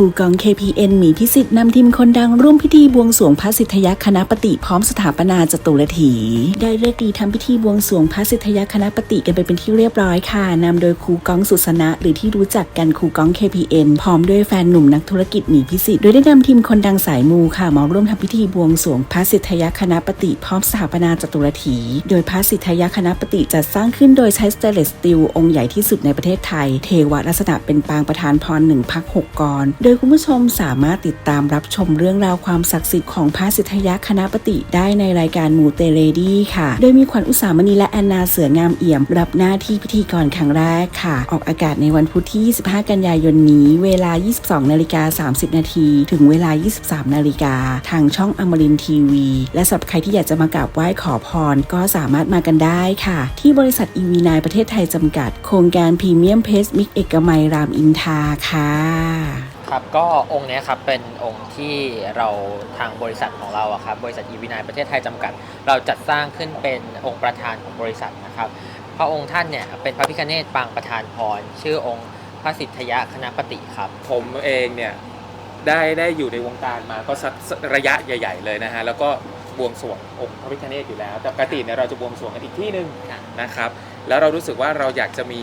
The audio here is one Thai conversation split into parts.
ครูกอง KPN หมีพิสิทธิ์นำทีมคนดังร่วมพิธีบวงสรวงพระสิทธยคณะปฏิพร้อมสถาปนาจตุรถี ได้เลิกดีทำพิธีบวงสรวงพระสิทธยคณะปฏิกันไปเป็นที่เรียบร้อยค่ะนำโดยครูกองสุสนะหรือที่รู้จักกันครูกอง KPN พร้อมด้วยแฟนหนุ่มนักธุรกิจหมีพิสิทธิ์โดยได้นำทีมคนดังสายมูค่ะมาร่วมทำพิธีบวงสรวงพระสิทธยคณะปฏิพร้อมสถาปนาจตุรถี โดยพระสิทธยคณะปฏิจัดสร้างขึ้นโดยใช้สเตนเลสสตีลองค์ใหญ่ที่สุดในประเทศไทย เทวลักษณะเป็นปางประธานพรหนึ่งพักหกกรโดยคุณผู้ชมสามารถติดตามรับชมเรื่องราวความศักดิ์สิทธิ์ของพระสิทธยะคณะปฏิได้ในรายการมูเตเลดี้ค่ะ โดยมีขวัญอุสามณีและแอนนาเสืองามเอี่ยม รับหน้าที่พิธีกรครั้งแรกค่ะ ออกอากาศในวันพุธที่ 25 กันยายนนี้ เวลา 22 นาฬิกา 30 นาทีถึงเวลา 23 นาฬิกา ทางช่องอมรินทีวี และสำหรับใครที่อยากจะมากราบไหว้ขอพร ก็สามารถมากันได้ค่ะ ที่บริษัทอีวีนายประเทศไทยจำกัด โครงการพรีเมียมเพสมิกเอกมัยรามอินทราค่ะ ครับก็องค์เนี้ยครับเป็นองค์ที่เราทางบริษัทของเราอะครับบริษัทอีวีนายประเทศไทยจำกัด เราจัดสร้างขึ้นเป็นองค์ประธานของบริษัทนะครับพระองค์ท่านเนี่ยเป็นพระพิฆเนศปางประธานพร ชื่อองค์พระสิทธยคณปฏิครับผมเองเนี่ยได้ได้อยู่ในวงการมาก็สักระยะใหญ่ ๆ เลยนะฮะแล้วก็บวงสรวงองค์พระพิฆเนศอยู่แล้ว แต่ปกติเนี่ยเราจะบวงสรวงกันอีกที่หนึ่งค่ะนะครับ แล้วเรารู้สึกว่าเราอยากจะมี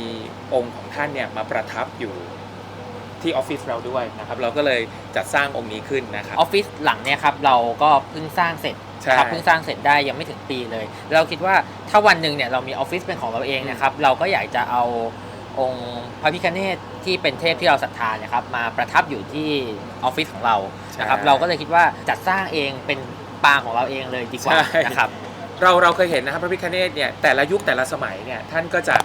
องค์ของท่านเนี่ยมาประทับอยู่ ที่ออฟฟิศเราด้วยนะครับเราก็เลยจัดสร้างองค์นี้ขึ้นนะครัอบอฟฟิศหลังเนี่ยครับเราก็เพิ่งสร้างเสร็จใช่ครับเพิ่งสร้างเสร็จได้ยังไม่ถึงปีเลย เราคิดว่าถ้าวันหนึ่งเนี่ยเรามีออฟฟิศเป็นของเราเองนะครับเราก็อยากจะเอาองค์พระพิฆเนศที่เป็นเทพที่เราศรัทธาเนี่ยครับมาประทับอยู่ที่ออฟฟิศของเรานะครับเราก็เลยคิดว่าจัดสร้างเองเป็นปางของเราเองเลยดีกว่าใช่นะครับ เราเราเคยเห็นนะครับพระพิฆเนศเนี่ยแต่ละยุคแต่ละสมัยเนี่ยท่านก็จะ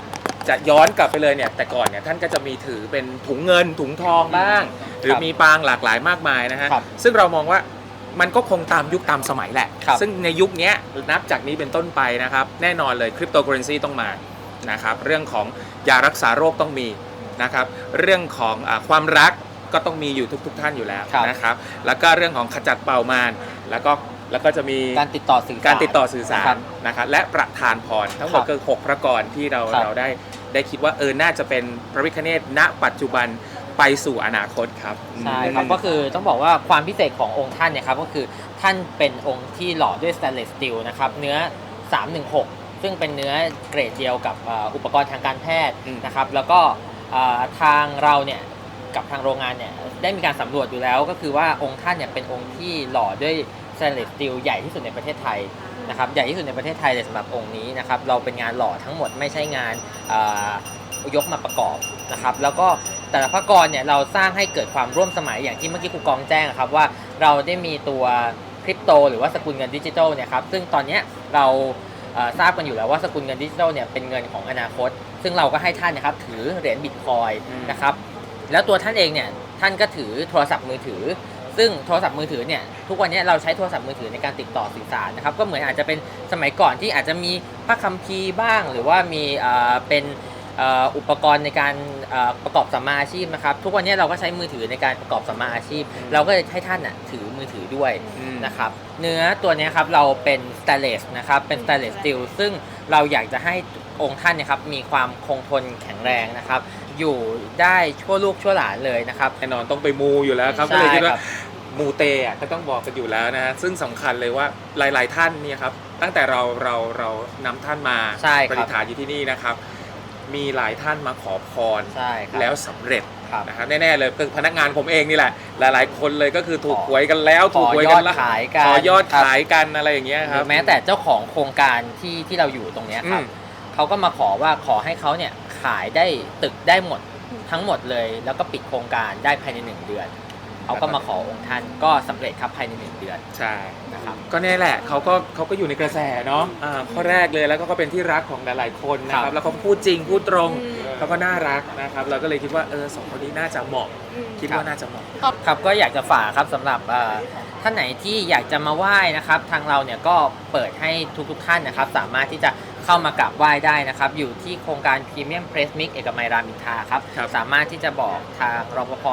จะย้อนกลับไปเลยเนี่ยแต่ก่อนเนี่ยท่านก็จะมีถือเป็นถุงเงินถุงทองบ้าง หรือมีปางหลากหลายมากมายนะฮะครับซึ่งเรามองว่ามันก็คงตามยุคตามสมัยแหละ ครับ ซึ่งในยุคเนี้ยนับจากนี้เป็นต้นไปนะครับ แน่นอนเลยคริปโตเคอเรนซีต้องมานะครับเรื่องของยารักษาโรคต้องมีนะครับเรื่องของอาความรักก็ต้องมีอยู่ทุก ๆ ท่านอยู่แล้วครับ นะครับแล้วก็เรื่องของขจัดเป่ามารแล้วก็แล้วก็จะมี การติดต่อสื่อสาร การติดต่อสื่อสาครัรบนะครับและประธานพรทั้งหมดครับคือหกพระกรที่เราครับ เราได้ ได้คิดว่าเออน่าจะเป็นพระวิคเนตณปัจจุบันไปสู่อนาคตครับใช่ครับอืมก็คือต้องบอกว่าความพิเศษขององค์ท่านเนี่ยครับก็คือท่านเป็นองค์ที่หล่อด้วยสแตนเลสสตีลนะครับเนื้อ 316 ซึ่งเป็นเนื้อเกรดเดียวกับเอ่ออุปกรณ์ทางการแพทย์อืมนะครับแล้วก็เอ่อทางเราเนี่ยกับทางโรงงานเนี่ยได้มีการสำรวจอยู่แล้วก็คือว่าองค์ท่านเนี่ยเป็นองค์ที่หล่อด้วยสแตนเลสสตีลใหญ่ที่สุดในประเทศไทย นะครับใหญ่ที่สุดในประเทศไทยเลยสำหรับองค์นี้นะครับเราเป็นงานหล่อทั้งหมดไม่ใช่งานยกมาประกอบนะครับแล้วก็แต่ละพระกรเนี่ยเราสร้างให้เกิดความร่วมสมัยอย่างที่เมื่อกี้ครูกองแจ้งนะครับว่าเราได้มีตัวคริปโต หรือว่าสกุลเงินดิจิทัลเนี่ยครับซึ่งตอนนี้เราทราบกันอยู่แล้วว่าสกุลเงินดิจิทัลเนี่ยเป็นเงินของอนาคต ซึ่งเราก็ให้ท่านนะครับถือเหรียญบิตคอยนะครับแล้วตัวท่านเองเนี่ยท่านก็ถือโทรศัพท์มือถือ ซึ่งโทรศัพท์มือถือเนี่ยทุกวันนี้เราใช้โทรศัพท์มือถือในการติดต่อสื่อสารนะครับก็เหมือนอาจจะเป็นสมัยก่อนที่อาจจะมีพระคัมภีร์บ้าง หรือว่ามีเอ่อเป็นเอ่ออุปกรณ์ในการเอ่อประกอบสัมมาอาชีพนะครับทุกวันนี้เราก็ใช้มือถือในการประกอบสัมมาอาชีพ เราก็เลยให้ท่านน่ะถือมือถือด้วยอืมนะครับเนื้อตัวเนี้ยครับเราเป็นส t ต n เลสนะครับเป็นส t ต n เลสสตีลซึ่งเราอยากจะให้องค์ท่านเนี่ยครับมีความคงทนแข็งแรงนะครับ อยู่ได้ชั่วลูกชั่วหลานเลยนะครับ แน่นอนต้องไปมูอยู่แล้วครับใช่ก็เลยคิดว่าครับมูเตอะก็ต้องบอกกันอยู่แล้วนะฮะซึ่งสำคัญเลยว่าหลาย ๆ ท่านเนี่ยครับตั้งแต่เราเราเรานำท่านมาใช่ครับปฏิฐานอยู่ที่นี่นะครับ มีหลายท่านมาขอพรใช่ครับแล้วสำเร็จครับ นะครับแน่ๆเลยคือพนักงานผมเองนี่แหละ หลาย ๆ คนเลยก็คือถูกขอ หวยกันแล้วขถูกอหวยยกัอนดแล้วขายกันขอยอดครับ ขายกันอะไรอย่างเงี้ยหครืรับ อแม้แต่เจ้าของโครงการที่ที่เราอยู่ตรงเนี้ยครับอืมเขาก็มาขอว่าขอให้เขาเนี่ย ขายได้ตึกได้หมดทั้งหมดเลย แล้วก็ปิดโครงการได้ภายในหนึ่งเดือนเขาก็มาขอองค์ท่านก็สำเร็จครับภายในหนึ่งเดือนใช่นะครับ ก็เนี่ยแหละเขาก็เขาก็อยู่ในกระแสเนาะอ่าข้อแรกเลยแล้วก็เป็นที่รักของหลายๆคนนะคครัรับ บแล้วเขาพูดจริงพูดตรงเขาก็น่ารักนะครับ เราก็เลยคิดว่าเออสองคนนี้น่าจะเหมาะคิดว่าน่าจะเหมาะ ครับก็อยากจะฝากครับสำหรับเอ่อท่านไหนที่อยากจะมาไหว้นะครับ ทางเราเนี่ยก็เปิดให้ทุกๆท่านนะครับ สามารถที่จะ เข้ามากราบไหว้ได้นะครับ อยู่ที่โครงการพรีเมียมเพรสมิกเอกมัยรามอินทราครับ ครับ สามารถที่จะบอกทางรปภ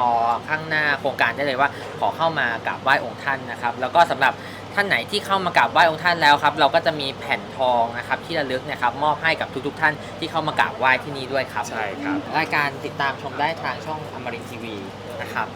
ข้างหน้าโครงการได้เลยว่า ขอเข้ามากราบไหว้องค์ท่านนะครับ แล้วก็สำหรับท่านไหนที่เข้ามากราบไหว้องค์ท่านแล้วครับ เราก็จะมีแผ่นทองนะครับที่ระลึกเนะครับมอบให้กับทุก ๆ ท่านที่เข้ามากราบไหว้ที่นี่ด้วยครับ ใช่ครับ รายการติดตามชมได้ทางช่องอมรินทีวีนะครับ